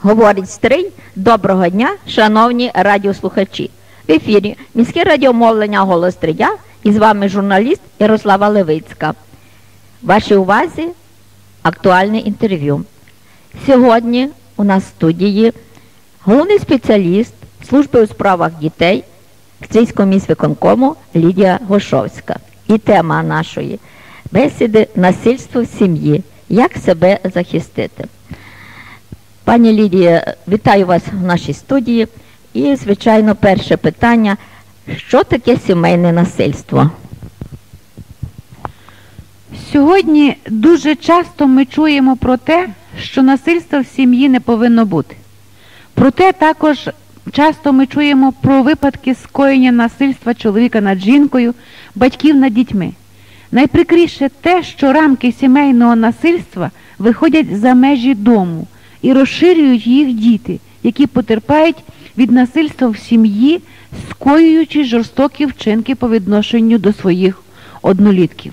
Говорить стрий, доброго дня, шановні радіослухачі. В ефірі міське радіомовлення Голос Стрия і з вами журналіст Ярослава Левицька. Вашій увазі актуальне інтерв'ю. Сьогодні у нас в студії головний спеціаліст служби у справах дітей Кційського міськвиконкому Лідія Гошовська. І тема нашої бесіди насильство в сім'ї. Як себе захистити? Пані Лідія, вітаю вас в нашій студії. І, звичайно, перше питання: що таке сімейне насильство? Сьогодні дуже часто ми чуємо про те, що насильства в сім'ї не повинно бути. Проте також часто ми чуємо про випадки скоєння насильства чоловіка над жінкою, батьків над дітьми. Найприкріше те, що рамки сімейного насильства виходять за межі дому і розширюють їх діти, які потерпають від насильства в сім'ї, скоюючи жорстокі вчинки по відношенню до своїх однолітків.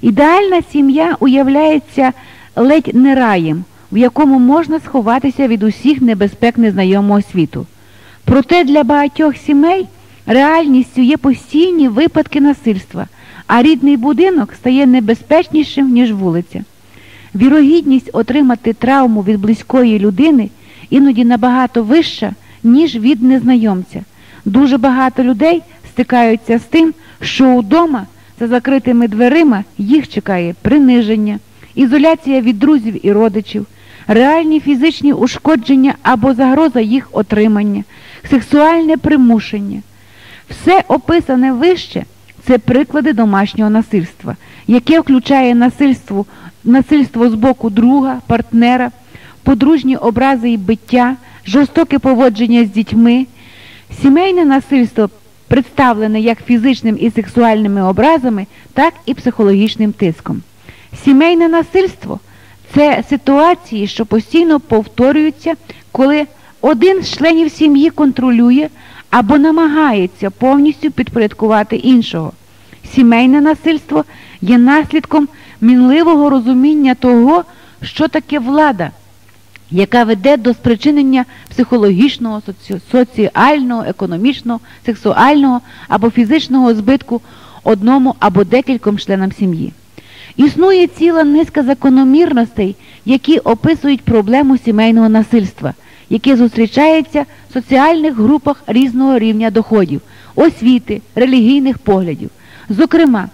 Ідеальна сім'я уявляється ледь не раєм, в якому можна сховатися від усіх небезпек незнайомого світу. Проте для багатьох сімей реальністю є постійні випадки насильства, а рідний будинок стає небезпечнішим, ніж вулиця. Вірогідність отримати травму від близької людини іноді набагато вища, ніж від незнайомця. Дуже багато людей стикаються з тим, що вдома за закритими дверима їх чекає приниження, ізоляція від друзів і родичів, реальні фізичні ушкодження або загроза їх отримання, сексуальне примушення. Все описане вище це приклади домашнього насильства, яке включає насильство, насильство з боку друга, партнера, подружні образи і биття, жорстоке поводження з дітьми, сімейне насильство представлене як фізичним і сексуальними образами, так і психологічним тиском. Сімейне насильство це ситуації, що постійно повторюються, коли один з членів сім'ї контролює або намагається повністю підпорядкувати іншого. Сімейне насильство є наслідком мінливого розуміння того, що таке влада, яка веде до спричинення психологічного, соціального, економічного, сексуального або фізичного збитку одному або декільком членам сім'ї. Існує ціла низка закономірностей, які описують проблему сімейного насильства, яке зустрічається в соціальних групах різного рівня доходів, освіти, релігійних поглядів. Зокрема,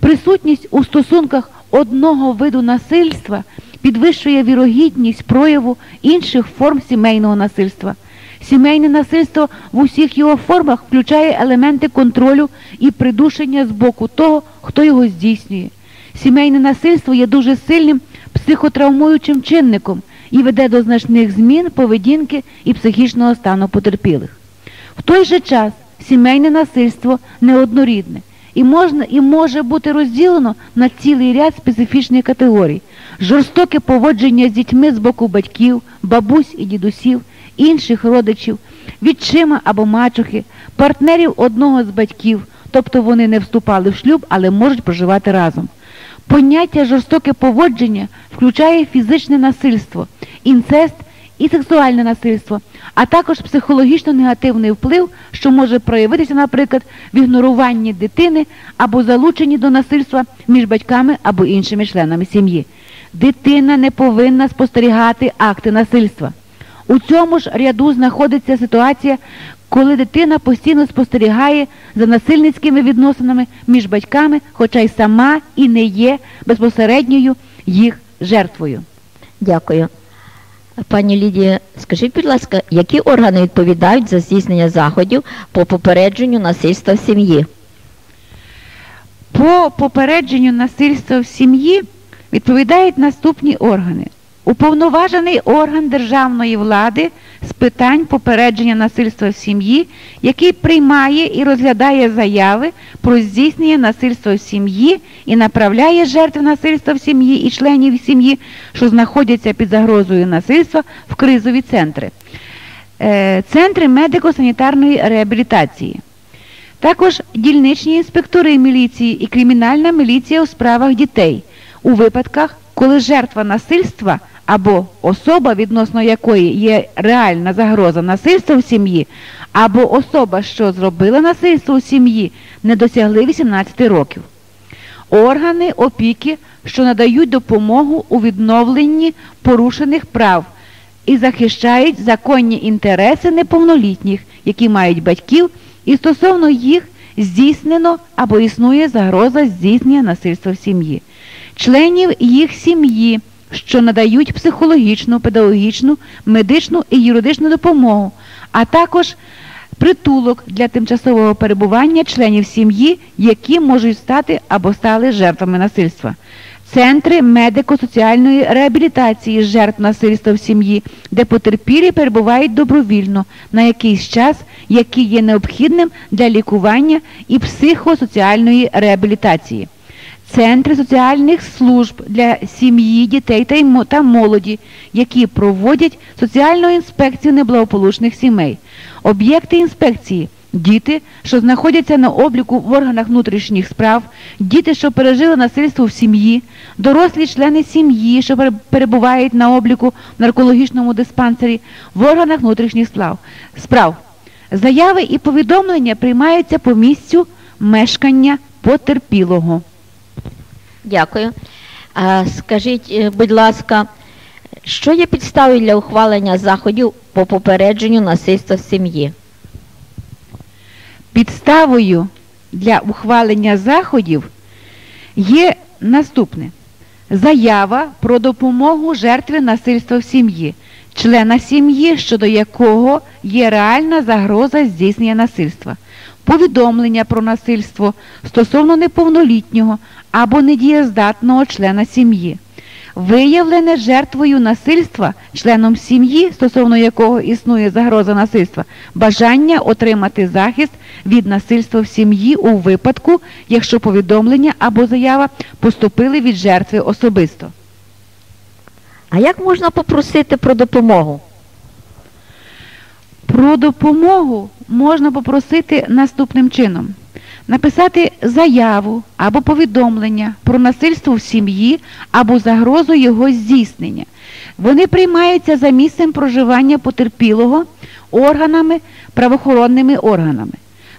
присутність у стосунках одного виду насильства підвищує вірогідність прояву інших форм сімейного насильства. Сімейне насильство в усіх його формах включає елементи контролю і придушення з боку того, хто його здійснює. Сімейне насильство є дуже сильним психотравмуючим чинником і веде до значних змін поведінки і психічного стану потерпілих. В той же час сімейне насильство неоднорідне і можна, і може бути розділено на цілий ряд специфічних категорій: жорстоке поводження з дітьми з боку батьків, бабусь і дідусів, інших родичів, відчима або мачухи, партнерів одного з батьків, тобто вони не вступали в шлюб, але можуть проживати разом. Поняття жорстоке поводження включає фізичне насильство, інцест і сексуальне насильство, а також психологічно негативний вплив, що може проявитися, наприклад, в ігноруванні дитини або залученні до насильства між батьками або іншими членами сім'ї. Дитина не повинна спостерігати акти насильства. У цьому ж ряду знаходиться ситуація, коли дитина постійно спостерігає за насильницькими відносинами між батьками, хоча й сама і не є безпосередньою їх жертвою. Дякую. Пані Лідія, скажіть, будь ласка, які органи відповідають за здійснення заходів по попередженню насильства в сім'ї? По попередженню насильства в сім'ї відповідають наступні органи. Уповноважений орган державної влади з питань попередження насильства в сім'ї, який приймає і розглядає заяви про здійснення насильства в сім'ї і направляє жертв насильства в сім'ї і членів сім'ї, що знаходяться під загрозою насильства в кризові центри. е, центри медико-санітарної реабілітації. Також дільничні інспектори міліції і кримінальна міліція у справах дітей у випадках, коли жертва насильства або особа, відносно якої є реальна загроза насильства в сім'ї, або особа, що зробила насильство у сім'ї, не досягли 18 років. Органи опіки, що надають допомогу у відновленні порушених прав і захищають законні інтереси неповнолітніх, які мають батьків, і стосовно їх здійснено або існує загроза здійснення насильства в сім'ї, членів їх сім'ї, що надають психологічну, педагогічну, медичну і юридичну допомогу, а також притулок для тимчасового перебування членів сім'ї, які можуть стати або стали жертвами насильства. Центри медико-соціальної реабілітації жертв насильства в сім'ї, де потерпілі перебувають добровільно на якийсь час, який є необхідним для лікування і психосоціальної реабілітації. Центри соціальних служб для сім'ї, дітей та молоді, які проводять соціальну інспекцію неблагополучних сімей, об'єкти інспекції. Діти, що знаходяться на обліку в органах внутрішніх справ, діти, що пережили насильство в сім'ї, дорослі члени сім'ї, що перебувають на обліку в наркологічному диспансері, в органах внутрішніх справ. Заяви і повідомлення приймаються по місцю мешкання потерпілого. Дякую. Скажіть, е, будь ласка, що є підставою для ухвалення заходів по попередженню насильства в сім'ї? Підставою для ухвалення заходів є наступне: заява про допомогу жертві насильства в сім'ї, члена сім'ї, щодо якого є реальна загроза здійснення насильства, повідомлення про насильство стосовно неповнолітнього або недієздатного члена сім'ї виявлене жертвою насильства, членом сім'ї, стосовно якого існує загроза насильства, бажання отримати захист від насильства в сім'ї у випадку, якщо повідомлення або заява поступили від жертви особисто. А як можна попросити про допомогу? Про допомогу можна попросити наступним чином написати заяву або повідомлення про насильство в сім'ї або загрозу його здійснення. Вони приймаються за місцем проживання потерпілого органами, правоохоронними органами.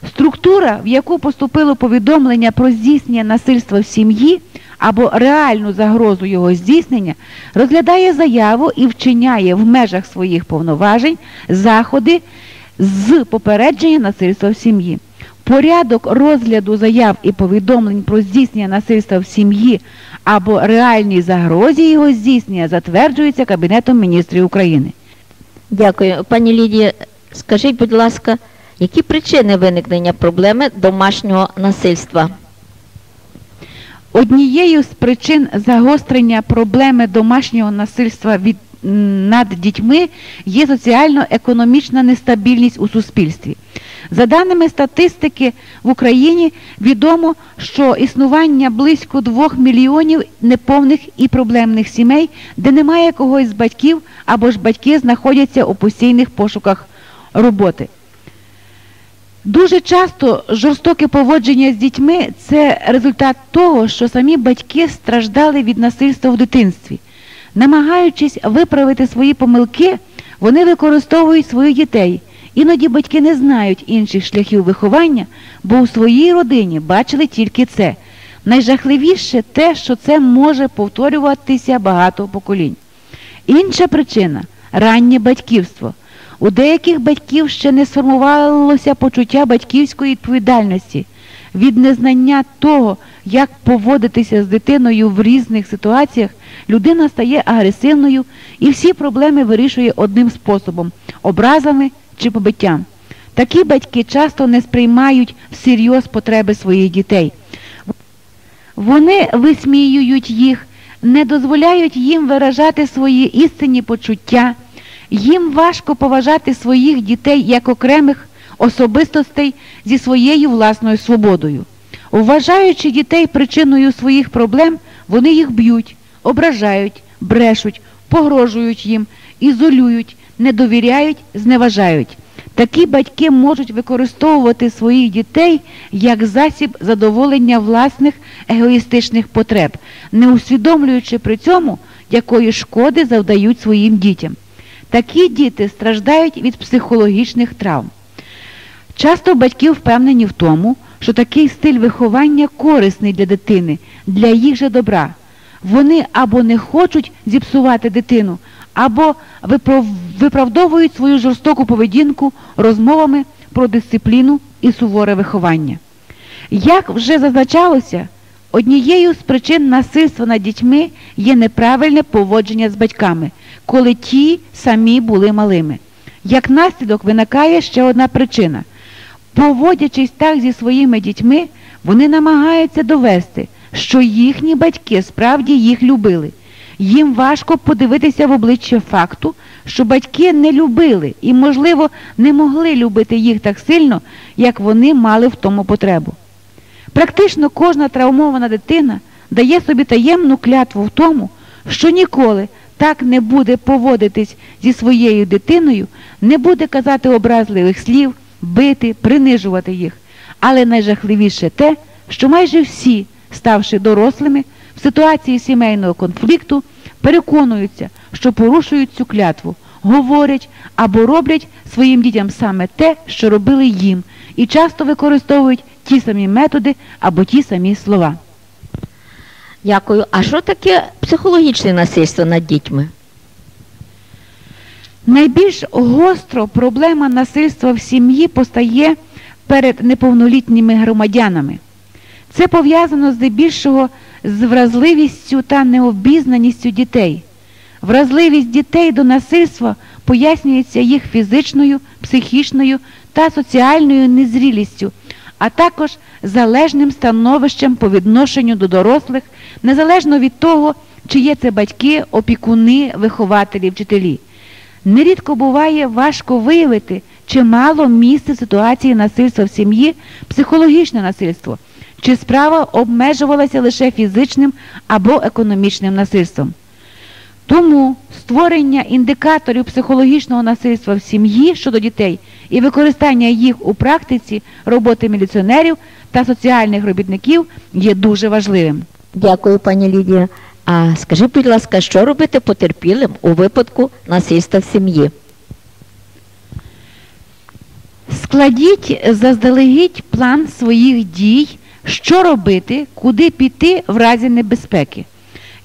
Структура, в яку поступило повідомлення про здійснення насильства в сім'ї або реальну загрозу його здійснення, розглядає заяву і вчиняє в межах своїх повноважень заходи з попередження насильства в сім'ї. Порядок розгляду заяв і повідомлень про здійснення насильства в сім'ї або реальній загрозі його здійснення затверджується Кабінетом міністрів України. Дякую. Пані Лідія, скажіть, будь ласка, які причини виникнення проблеми домашнього насильства? Однією з причин загострення проблеми домашнього насильства від над дітьми є соціально-економічна нестабільність у суспільстві. За даними статистики в Україні відомо, що існування близько 2 мільйонів неповних і проблемних сімей, де немає когось з батьків або ж батьки знаходяться у постійних пошуках роботи. Дуже часто жорстоке поводження з дітьми це результат того, що самі батьки страждали від насильства в дитинстві. Намагаючись виправити свої помилки, вони використовують своїх дітей. Іноді батьки не знають інших шляхів виховання, бо у своїй родині бачили тільки це. Найжахливіше те, що це може повторюватися багато поколінь. Інша причина раннє батьківство. У деяких батьків ще не сформувалося почуття батьківської відповідальності від незнання того, як поводитися з дитиною в різних ситуаціях, людина стає агресивною і всі проблеми вирішує одним способом образами чи побиттям. Такі батьки часто не сприймають всерйоз потреби своїх дітей. Вони висміюють їх, не дозволяють їм виражати свої істинні почуття, їм важко поважати своїх дітей як окремих особистостей зі своєю власною свободою. Вважаючи дітей причиною своїх проблем, вони їх б'ють, ображають, брешуть, погрожують їм, ізолюють, не довіряють, зневажають. Такі батьки можуть використовувати своїх дітей як засіб задоволення власних егоїстичних потреб, не усвідомлюючи при цьому, якої шкоди завдають своїм дітям. Такі діти страждають від психологічних травм. Часто батьки впевнені в тому, що такий стиль виховання корисний для дитини, для їх же добра. Вони або не хочуть зіпсувати дитину, або виправдовують свою жорстоку поведінку розмовами про дисципліну і суворе виховання. Як вже зазначалося, однією з причин насильства над дітьми є неправильне поводження з батьками, коли ті самі були малими. Як наслідок виникає ще одна причина. Поводячись так зі своїми дітьми, вони намагаються довести, що їхні батьки справді їх любили. Їм важко подивитися в обличчя факту, що батьки не любили і, можливо, не могли любити їх так сильно, як вони мали в тому потребу. Практично кожна травмована дитина дає собі таємну клятву в тому, що ніколи так не буде поводитись зі своєю дитиною, не буде казати образливих слів, бити, принижувати їх. Але найжахливіше те, що майже всі, ставши дорослими, в ситуації сімейного конфлікту переконуються, що порушують цю клятву, говорять або роблять своїм дітям саме те, що робили їм, і часто використовують ті самі методи або ті самі слова. Дякую. А що таке психологічне насильство над дітьми? Найбільш гостро проблема насильства в сім'ї постає перед неповнолітніми громадянами. Це пов'язано здебільшого з вразливістю та необізнаністю дітей. Вразливість дітей до насильства пояснюється їх фізичною, психічною та соціальною незрілістю, а також залежним становищем по відношенню до дорослих, незалежно від того, чи є це батьки, опікуни, вихователі, вчителі. Нерідко буває важко виявити, чи мало місце ситуації насильства в сім'ї, психологічне насильство, чи справа обмежувалася лише фізичним або економічним насильством. Тому створення індикаторів психологічного насильства в сім'ї щодо дітей і використання їх у практиці роботи міліціонерів та соціальних робітників є дуже важливим. Дякую, пані Лідія. А скажіть, будь ласка, що робити потерпілим у випадку насильства в сім'ї? Складіть заздалегідь план своїх дій, що робити, куди піти в разі небезпеки.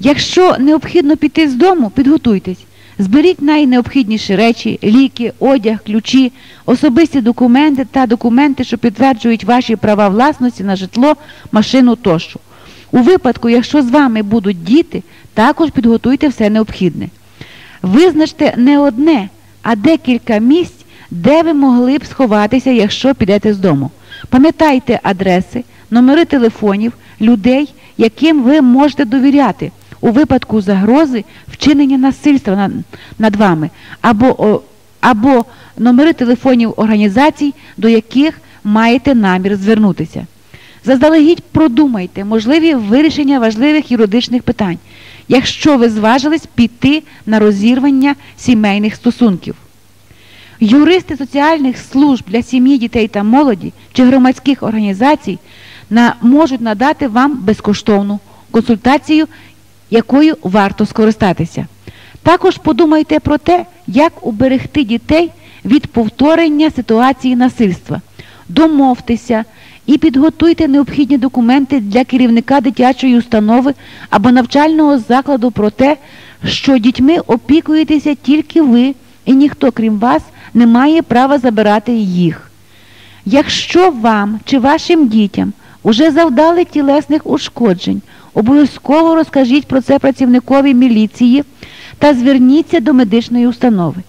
Якщо необхідно піти з дому, підготуйтесь. Зберіть найнеобхідніші речі, ліки, одяг, ключі, особисті документи та документи, що підтверджують ваші права власності на житло, машину тощо. У випадку, якщо з вами будуть діти, також підготуйте все необхідне. Визначте не одне, а декілька місць, де ви могли б сховатися, якщо підете з дому. Пам'ятайте адреси, номери телефонів, людей, яким ви можете довіряти у випадку загрози вчинення насильства над, вами, або, або номери телефонів організацій, до яких маєте намір звернутися. Заздалегідь продумайте можливі вирішення важливих юридичних питань, якщо ви зважились піти на розірвання сімейних стосунків. Юристи соціальних служб для сім'ї, дітей та молоді чи громадських організацій на, можуть надати вам безкоштовну консультацію, якою варто скористатися. Також подумайте про те, як уберегти дітей від повторення ситуації насильства. Домовтеся і підготуйте необхідні документи для керівника дитячої установи або навчального закладу про те, що дітьми опікуєтеся тільки ви, і ніхто, крім вас, не має права забирати їх. Якщо вам чи вашим дітям уже завдали тілесних ушкоджень, обов'язково розкажіть про це працівникові міліції та зверніться до медичної установи.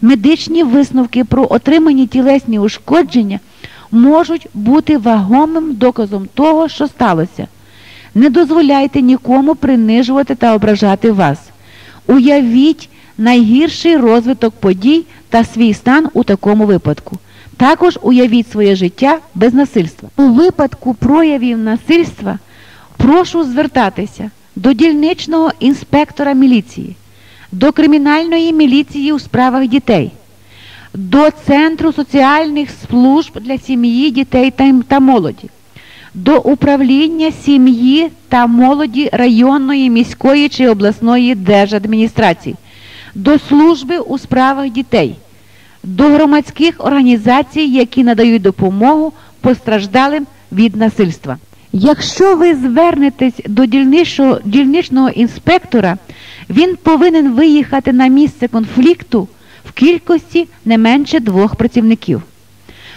Медичні висновки про отримані тілесні ушкодження можуть бути вагомим доказом того, що сталося. Не дозволяйте нікому принижувати та ображати вас. Уявіть найгірший розвиток подій та свій стан у такому випадку. Також уявіть своє життя без насильства. У випадку проявів насильства прошу звертатися до дільничного інспектора міліції. до кримінальної міліції у справах дітей, до Центру соціальних служб для сім'ї, дітей та, молоді, до управління сім'ї та молоді районної, міської чи обласної держадміністрації, до служби у справах дітей, до громадських організацій, які надають допомогу постраждалим від насильства. Якщо ви звернетесь до дільничого, дільничного інспектора, він повинен виїхати на місце конфлікту в кількості не менше двох працівників.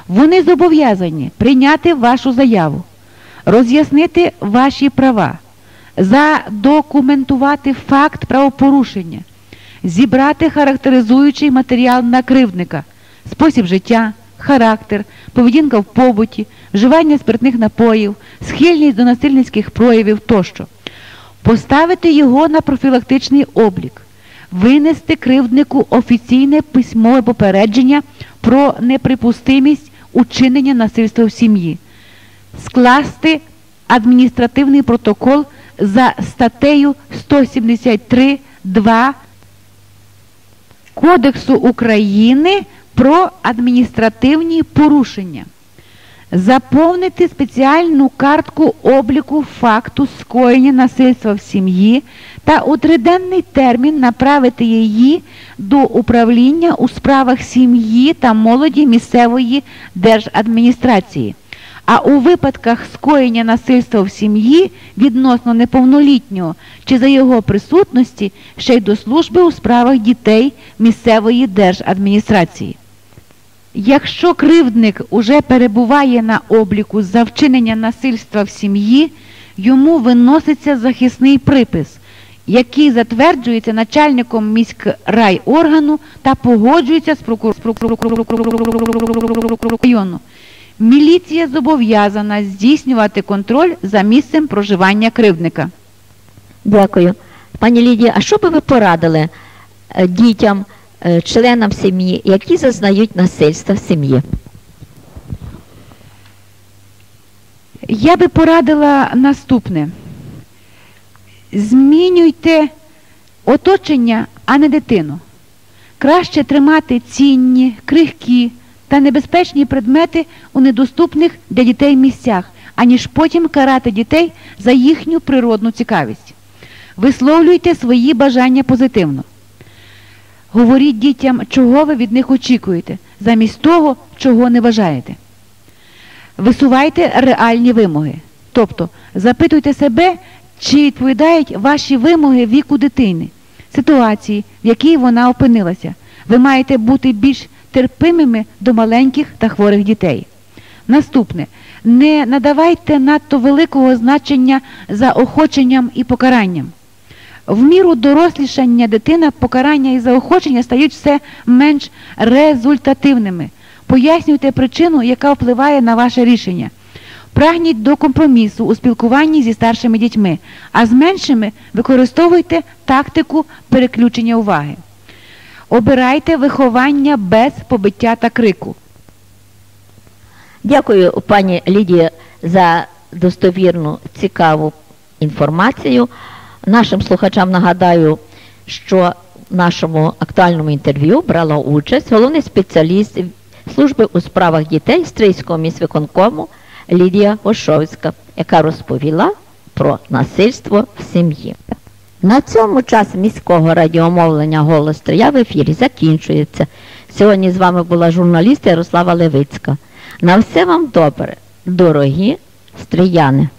Вони зобов'язані прийняти вашу заяву, роз'яснити ваші права, задокументувати факт правопорушення, зібрати характеризуючий матеріал на кривдника, спосіб життя, характер, поведінка в побуті, вживання спиртних напоїв, схильність до насильницьких проявів тощо, поставити його на профілактичний облік, винести кривднику офіційне письмове попередження про неприпустимість учинення насильства в сім'ї, скласти адміністративний протокол за статтею 173.2 Кодексу України про адміністративні порушення. Заповнити спеціальну картку обліку факту скоєння насильства в сім'ї та у триденний термін направити її до управління у справах сім'ї та молоді місцевої держадміністрації. А у випадках скоєння насильства в сім'ї відносно неповнолітнього чи за його присутності ще й до служби у справах дітей місцевої держадміністрації. Якщо кривдник уже перебуває на обліку за вчинення насильства в сім'ї, йому виноситься захисний припис, який затверджується начальником міськрайоргану та погоджується з прокурором району. Міліція зобов'язана здійснювати контроль за місцем проживання кривдника. Дякую. Пані Лідія, а що би ви порадили е, дітям, е, членам сім'ї, які зазнають насильства в сім'ї? Я би порадила наступне: змінюйте оточення, а не дитину. Краще тримати цінні, крихкі та небезпечні предмети у недоступних для дітей місцях, аніж потім карати дітей за їхню природну цікавість. Висловлюйте свої бажання позитивно. Говоріть дітям, чого ви від них очікуєте, замість того, чого не бажаєте. Висувайте реальні вимоги. Тобто запитуйте себе, чи відповідають ваші вимоги віку дитини, ситуації, в якій вона опинилася. Ви маєте бути більш терпимими до маленьких та хворих дітей. Наступне. Не надавайте надто великого значення заохоченням і покаранням. В міру дорослішання дитина покарання і заохочення стають все менш результативними. Пояснюйте причину, яка впливає на ваше рішення. Прагніть до компромісу у спілкуванні зі старшими дітьми, а з меншими використовуйте тактику переключення уваги. Обирайте виховання без побиття та крику. Дякую, пані Лідія, за достовірну, цікаву інформацію. Нашим слухачам нагадаю, що в нашому актуальному інтерв'ю брала участь головний спеціаліст служби у справах дітей Стрийського міськвиконкому Лідія Ошовська, яка розповіла про насильство в сім'ї. На цьому час міського радіомовлення Голос Стрия в ефірі закінчується. Сьогодні з вами була журналіст Ярослава Левицька. На все вам добре, дорогі стрияни!